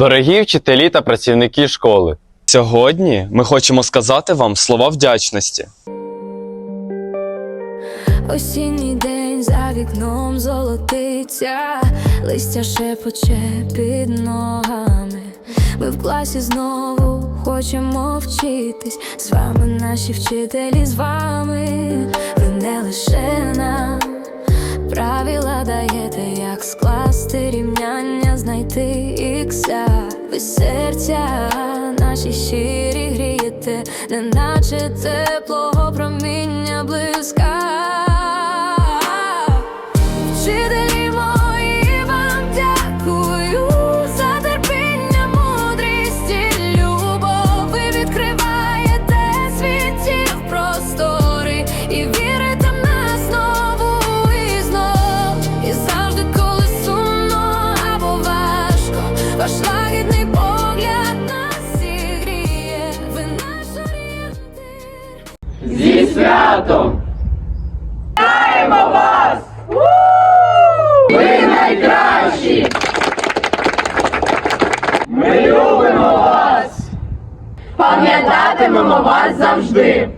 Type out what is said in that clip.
Дорогі вчителі та працівники школи, Сьогодні ми хочемо сказати вам слова вдячності. Осінній день за вікном золотиться, листя шепоче під ногами. Ми в класі знову хочемо вчитись. З вами наші вчителі, з вами ви не лише нам правила даєте, як скласти рівняння, знайти ікся. Ви серця наші щирі грієте, неначе теплого проміння близька. Ваш лагідний погляд нас зігріє. Ви наш орієнтир. Пам'ятатимемо вас завжди.